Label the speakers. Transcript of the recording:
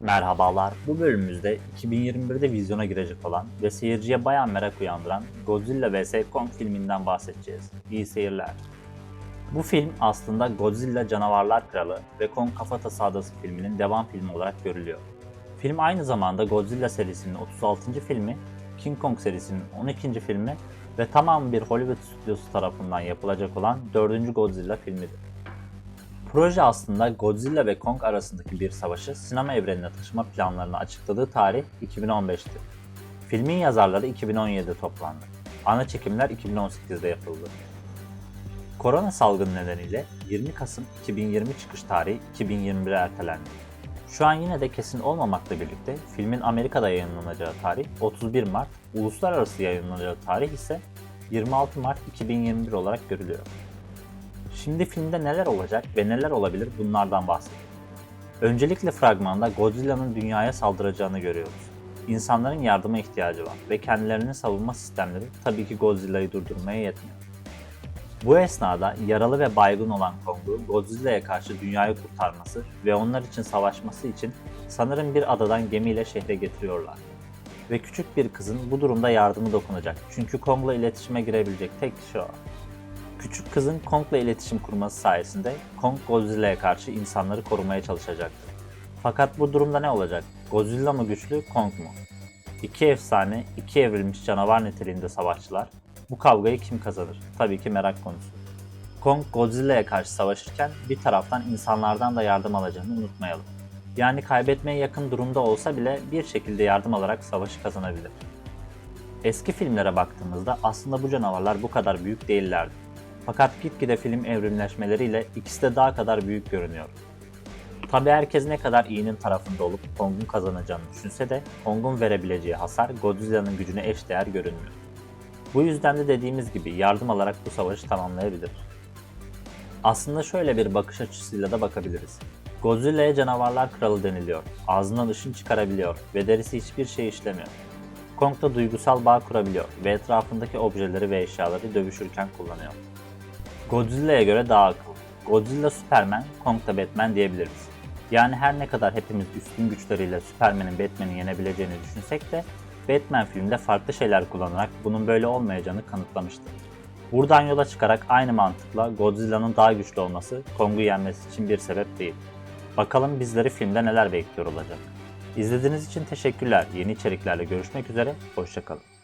Speaker 1: Merhabalar. Bu bölümümüzde 2021'de vizyona girecek olan ve seyirciye bayağı merak uyandıran Godzilla vs Kong filminden bahsedeceğiz. İyi seyirler. Bu film aslında Godzilla Canavarlar Kralı ve Kong Kafatası Adası filminin devam filmi olarak görülüyor. Film aynı zamanda Godzilla serisinin 36. filmi, King Kong serisinin 12. filmi ve tamamı bir Hollywood stüdyosu tarafından yapılacak olan 4. Godzilla filmidir. Proje aslında Godzilla ve Kong arasındaki bir savaşı sinema evrenine taşıma planlarını açıkladığı tarih 2015'ti. Filmin yazarları 2017'de toplandı. Ana çekimler 2018'de yapıldı. Korona salgını nedeniyle 20 Kasım 2020 çıkış tarihi 2021'e ertelendi. Şu an yine de kesin olmamakla birlikte filmin Amerika'da yayınlanacağı tarih 31 Mart, uluslararası yayınlanacağı tarih ise 26 Mart 2021 olarak görülüyor. Şimdi filmde neler olacak ve neler olabilir bunlardan bahsedelim. Öncelikle fragmanda Godzilla'nın dünyaya saldıracağını görüyoruz. İnsanların yardıma ihtiyacı var ve kendilerinin savunma sistemleri tabii ki Godzilla'yı durdurmaya yetmiyor. Bu esnada yaralı ve baygın olan Kong'u Godzilla'ya karşı dünyayı kurtarması ve onlar için savaşması için sanırım bir adadan gemiyle şehre getiriyorlar. Ve küçük bir kızın bu durumda yardımı dokunacak çünkü Kong'la iletişime girebilecek tek kişi o. Küçük kızın Kong'la iletişim kurması sayesinde Kong Godzilla'ya karşı insanları korumaya çalışacaktır. Fakat bu durumda ne olacak? Godzilla mı güçlü, Kong mu? İki efsane, iki evrilmiş canavar niteliğinde savaşçılar. Bu kavgayı kim kazanır? Tabii ki merak konusu. Kong Godzilla'ya karşı savaşırken bir taraftan insanlardan da yardım alacağını unutmayalım. Yani kaybetmeye yakın durumda olsa bile bir şekilde yardım alarak savaşı kazanabilir. Eski filmlere baktığımızda aslında bu canavarlar bu kadar büyük değillerdi. Fakat gitgide film evrimleşmeleriyle ikisi de daha kadar büyük görünüyor. Tabi herkes ne kadar iyinin tarafında olup Kong'un kazanacağını düşünse de Kong'un verebileceği hasar Godzilla'nın gücüne eşdeğer görünmüyor. Bu yüzden de dediğimiz gibi yardım alarak bu savaşı tamamlayabilir. Aslında şöyle bir bakış açısıyla da bakabiliriz. Godzilla'ya canavarlar kralı deniliyor, ağzından ışın çıkarabiliyor ve derisi hiçbir şey işlemiyor. Kong da duygusal bağ kurabiliyor ve etrafındaki objeleri ve eşyaları dövüşürken kullanıyor. Godzilla'ya göre daha akıllı. Godzilla Superman, Kong da Batman diyebiliriz. Yani her ne kadar hepimiz üstün güçleriyle Superman'in Batman'i yenebileceğini düşünsek de Batman filmde farklı şeyler kullanarak bunun böyle olmayacağını kanıtlamıştı. Buradan yola çıkarak aynı mantıkla Godzilla'nın daha güçlü olması Kong'u yenmesi için bir sebep değil. Bakalım bizleri filmde neler bekliyor olacak. İzlediğiniz için teşekkürler. Yeni içeriklerle görüşmek üzere, hoşçakalın.